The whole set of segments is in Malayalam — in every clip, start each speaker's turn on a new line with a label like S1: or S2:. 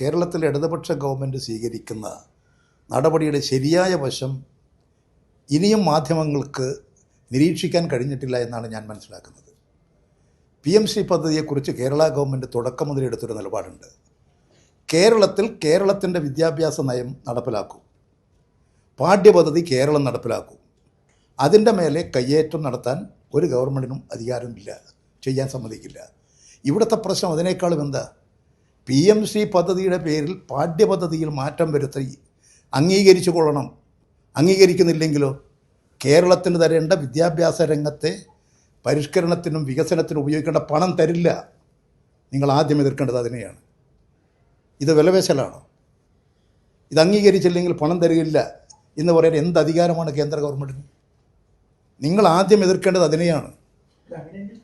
S1: കേരളത്തിലെ ഇടതുപക്ഷ ഗവൺമെന്റ് സ്വീകരിക്കുന്ന നടപടിയുടെ ശരിയായ വശം ഇനിയും മാധ്യമങ്ങൾക്ക് നിരീക്ഷിക്കാൻ കഴിഞ്ഞിട്ടില്ല എന്നാണ് ഞാൻ മനസ്സിലാക്കുന്നത്. പി എം ശ്രീ പദ്ധതിയെക്കുറിച്ച് കേരള ഗവൺമെന്റ് തുടക്കം മുതൽ എടുത്തൊരു നിലപാടുണ്ട്. കേരളത്തിൽ കേരളത്തിന്റെ വിദ്യാഭ്യാസ നയം നടപ്പിലാക്കും. പാഠ്യപദ്ധതി കേരളം നടപ്പിലാക്കും. അതിന്റെ മേലെ കയ്യേറ്റം നടത്താൻ ഒരു ഗവൺമെന്റിനും അധികാരമില്ല ചെയ്യാൻ സമ്മതിക്കില്ല. ഇവിടുത്തെ പ്രശ്നം അതിനേക്കാളും എന്താ? പി എം സി പദ്ധതിയുടെ പേരിൽ പാഠ്യപദ്ധതിയിൽ മാറ്റം വരുത്തി അംഗീകരിച്ചു കൊള്ളണം. അംഗീകരിക്കുന്നില്ലെങ്കിലോ? കേരളത്തിന് തരേണ്ട വിദ്യാഭ്യാസ രംഗത്തെ പരിഷ്കരണത്തിനും വികസനത്തിനും ഉപയോഗിക്കേണ്ട പണം തരില്ല. നിങ്ങൾ ആദ്യം എതിർക്കേണ്ടത് അതിനെയാണ്. ഇത് വിലവേശലാണോ ഇത് അംഗീകരിച്ചില്ലെങ്കിൽ പണം തരികയില്ല എന്ന് പറയാൻ എന്ത് അധികാരമാണ് കേന്ദ്ര ഗവൺമെന്റിന് നിങ്ങൾ ആദ്യം എതിർക്കേണ്ടത് അതിനെയാണ്.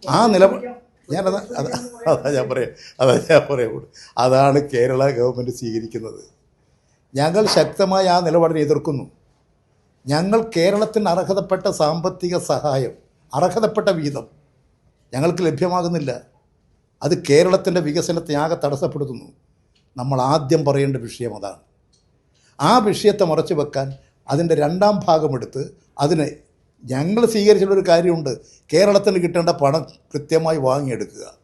S1: ആ നിലപാട് ഞാനതാ അതാ ഞാൻ പറയാം അതാ ഞാൻ പറയുള്ളൂ അതാണ് കേരള ഗവൺമെന്റ് സ്വീകരിക്കുന്നത്. ഞങ്ങൾ ശക്തമായി ആ നിലപാടിനെ എതിർക്കുന്നു. ഞങ്ങൾ കേരളത്തിന് അർഹതപ്പെട്ട സാമ്പത്തിക സഹായം അർഹതപ്പെട്ട വീതം ഞങ്ങൾക്ക് ലഭ്യമാകുന്നില്ല. അത് കേരളത്തിന്റെ വികസനത്തെ ആകെ തടസ്സപ്പെടുത്തുന്നു. നമ്മൾ ആദ്യം പറയേണ്ട വിഷയം അതാണ്. ആ വിഷയത്തെ മറച്ചു വെക്കാൻ അതിന്റെ രണ്ടാം ഭാഗമെടുത്ത് അതിന് ഞങ്ങൾ സ്വീകരിച്ചിട്ടൊരു കാര്യമുണ്ട്. കേരളത്തിൽ കിട്ടേണ്ട പണം കൃത്യമായി വാങ്ങിയെടുക്കുക.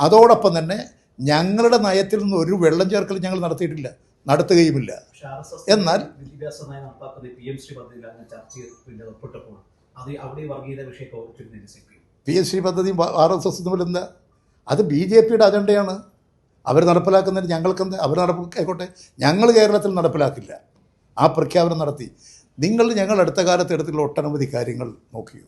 S1: അതോടൊപ്പം തന്നെ ഞങ്ങളുടെ നയത്തിൽ നിന്ന് ഒരു വെള്ളം ചേർക്കൽ ഞങ്ങൾ നടത്തിയിട്ടില്ല. നടത്തുകയുമില്ല. എന്നാൽ-
S2: P M Shri
S1: S C പദ്ധതിയും ആർ എസ് എസ് തമ്മിൽ എന്താ? അത് ബി ജെ പിയുടെ അജണ്ടയാണ്. അവർ നടപ്പിലാക്കുന്നതിന് ഞങ്ങൾക്കെന്താ? അവർ നടപ്പിലാക്കോട്ടെ. ഞങ്ങൾ കേരളത്തിൽ നടപ്പിലാക്കില്ല. ആ പ്രഖ്യാപനം നടത്തി. നിങ്ങൾ ഞങ്ങൾ അടുത്ത കാലത്ത് എടുത്തിട്ടുള്ള ഒട്ടനവധി കാര്യങ്ങൾ നോക്കിയോ?